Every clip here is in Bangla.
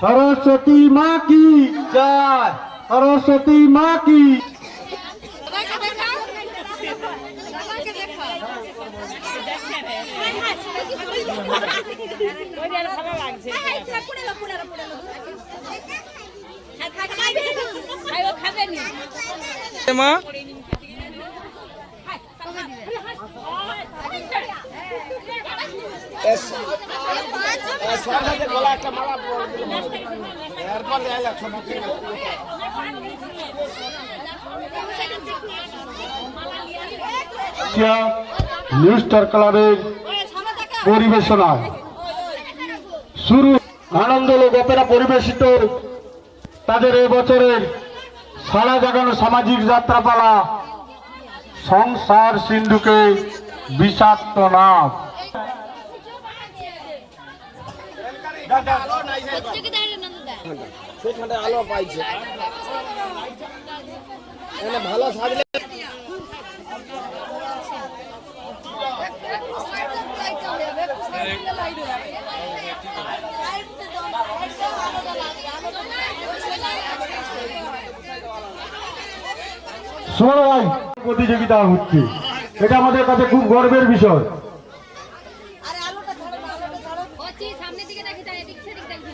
সরস্বতী মা কি? জয়। সরস্বতী মা কি? মা স্টার ক্লাবের পরিবেশনায় শুরু আনন্দ লোক অপেরা পরিবেশিত তাদের এবছরের সারা জাগানো সামাজিক যাত্রাপালা সংসার সিন্ধুকে বিষাক্ত নাম ভালো শোনো প্রতিযোগিতা হচ্ছে। এটা আমাদের কাছে খুব গর্বের বিষয় আরে আলোটা ধরো না আলোটা জি সামনের দিকে দেখি তাই এদিক সেদিক দেখবি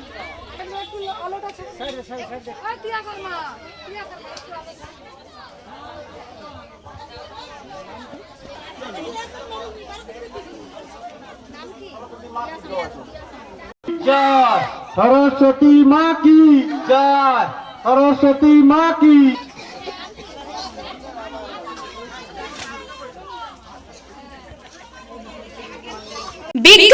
সরস্বতী মা কি? জয়। সরস্বতী মা কি? বিজ্ঞ